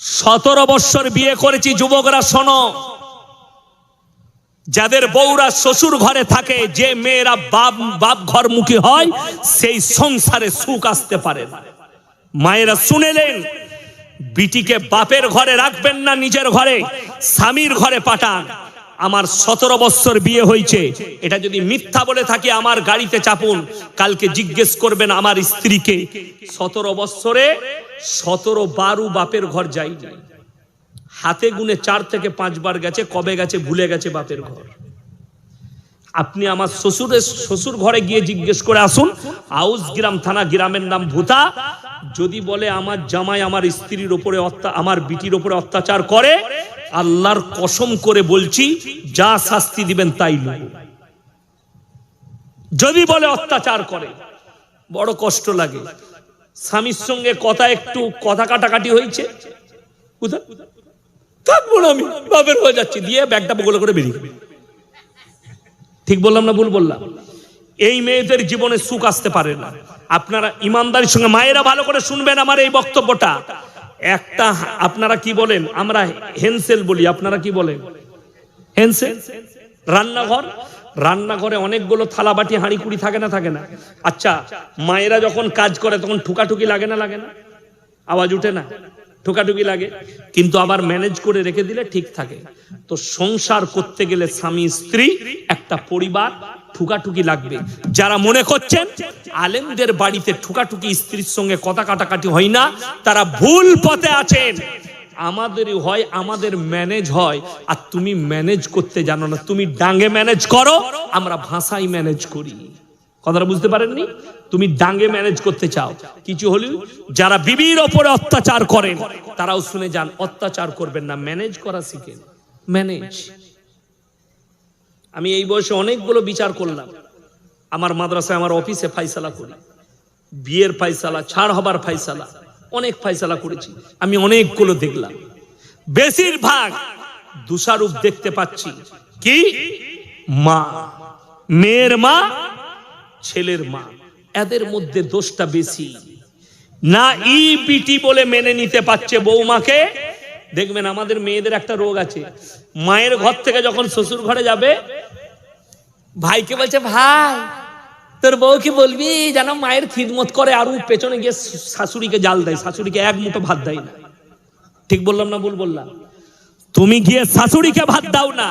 সতেরো বৎসর বিয়ে করেছি, যুবকরা শোনো। যাদের বউরা শ্বশুর ঘরে থাকে, যে মেয়েরা বাপ বাপ ঘরমুখী হয়, সেই সংসারে সুখ আসতে পারে মায়েরা শুনেলেন, বিটিকে বাপের ঘরে রাখবেন না, নিজের ঘরে, স্বামীর ঘরে পাঠান। আমার সতেরো বৎসর বিয়ে হয়েছে। এটা যদি মিথ্যা বলে থাকি, আমার গাড়িতে চাপুন, কালকে জিজ্ঞেস করবেন আমার স্ত্রীকে, সতেরো বৎসরে সতেরো বারু বাপের ঘর যাই। হাতে গুনে চার থেকে পাঁচবার গেছে, কবে গেছে ভুলে গেছে বাপের ঘর। আপনি আমার শ্বশুরের শ্বশুর ঘরে গিয়ে জিজ্ঞেস করে আসুন। আউস গ্রাম থানা, গ্রামের নাম ভূতা। যদি বলে আমার জামাই আমার স্ত্রীর ওপরে আমার বিটির ওপরে অত্যাচার করে আল্লাহর কসম করে বলছি, যা শাস্তি দিবেন তাই যদি বলে অত্যাচার করে, বড় কষ্ট লাগে। স্বামীর সঙ্গে কথা একটু, কথা কাটাকাটি হয়েছে। আমি হয়ে যাচ্ছি। দিয়ে ব্যাগটা বগলে করে বেরিয়ে। ঠিক বললাম না ভুল বললাম? এই মেয়েদের জীবনে সুখ আসতে পারে না। আপনারা ইমানদারির সঙ্গে মায়েরা ভালো করে শুনবেন আমার এই বক্তব্যটা। একটা আপনারা কি বলেন? আমরা হেনসেল বলি, আপনারা কি বলেন? হেনসেল? রান্নাঘর? রান্নাঘরে অনেকগুলো থালা বাটি হাঁড়ি কুড়ি থাকে না থাকে না? আচ্ছা মায়েরা যখন কাজ করে, তখন ঠুকাঠুকি লাগে না লাগে না? আওয়াজ উঠে না? ঠোকাঠুকি লাগে। কিন্তু আবার ম্যানেজ করে রেখে দিলে ঠিক থাকে। তো সংসার করতে গেলে স্বামী, স্ত্রী, একটা পরিবার ঠুকাঠুকি লাগবে। যারা মনে করছেন আলেমদের বাড়িতে ঠুকাঠুকি স্ত্রীর সঙ্গে কথা কাটাকাটি হয় না, তারা ভুল পথে আছেন। আমাদেরই হয়, আমাদের ম্যানেজ হয়। আর তুমি ম্যানেজ করতে জানো না, তুমি ডাঙ্গে ম্যানেজ করো, আমরা ভাষাই ম্যানেজ করি। কথাটা বুঝতে পারেননি? তুমি ডাঙ্গে ম্যানেজ করতে চাও। কিছু হলেও যারা বিবির ওপরে অত্যাচার করেন, তারাও শুনে যান, অত্যাচার করবেন না। ম্যানেজ করা শিখেন। ম্যানেজ আমি এই বয়সে অনেকগুলো বিচার করলাম। আমার মাদ্রাসায় আমার অফিসে ফাইসালা করি। বিয়ের ফাইসালা, ছাড় হবার ফাইসালা, অনেক ফাইসালা করেছি। আমি অনেকগুলো দেখলাম। বেশিরভাগ দুষারূপ দেখতে পাচ্ছি। কি? মা, মেয়ের মা, ছেলের মা। এদের মধ্যে দোষটা বেশি। না ই বিটি বলে মেনে নিতে পারছে বৌমাকে দেখবেন আমাদের মেয়েদের একটা রোগ আছে। মায়ের ঘর থেকে যখন শ্বশুর ঘরে যাবে, ভাইকে বলছে, ভাই, তোর বউ কি বলবি? যেন মায়ের খিদমত করে আর পেছনে গিয়ে শাশুড়িকে জাল দেয়, শাশুড়িকে এক মুঠো ভাত দেয় না। ঠিক বললাম না ভুল বললাম? তুমি গিয়ে শাশুড়িকে ভাত দাও না।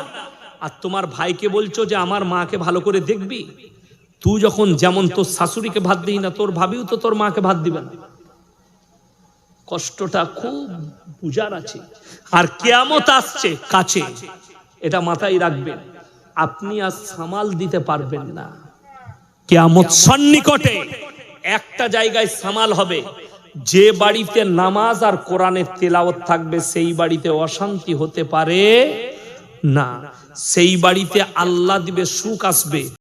আর তোমার ভাইকে বলছো যে, আমার মাকে ভালো করে দেখবি? তুই যখন যেমন তোর শাশুড়িকে ভাত দিই না, তোর ভাবিও তো তোর মাকে ভাত দিবে না। কষ্টটা খুব বুঝার আছে। আর কেয়ামত আসছে কাছে, এটা মাথায় রাখবেন। আপনি আর সামাল দিতে পারবেন না। কেয়ামত সন্নিকটে একটা জায়গায় সামাল হবে। যে বাড়িতে নামাজ আর কোরআনের তেলাওয়াত থাকবে, সেই বাড়িতে অশান্তি হতে পারে না। সেই বাড়িতে আল্লাহ দিবে সুখ আসবে।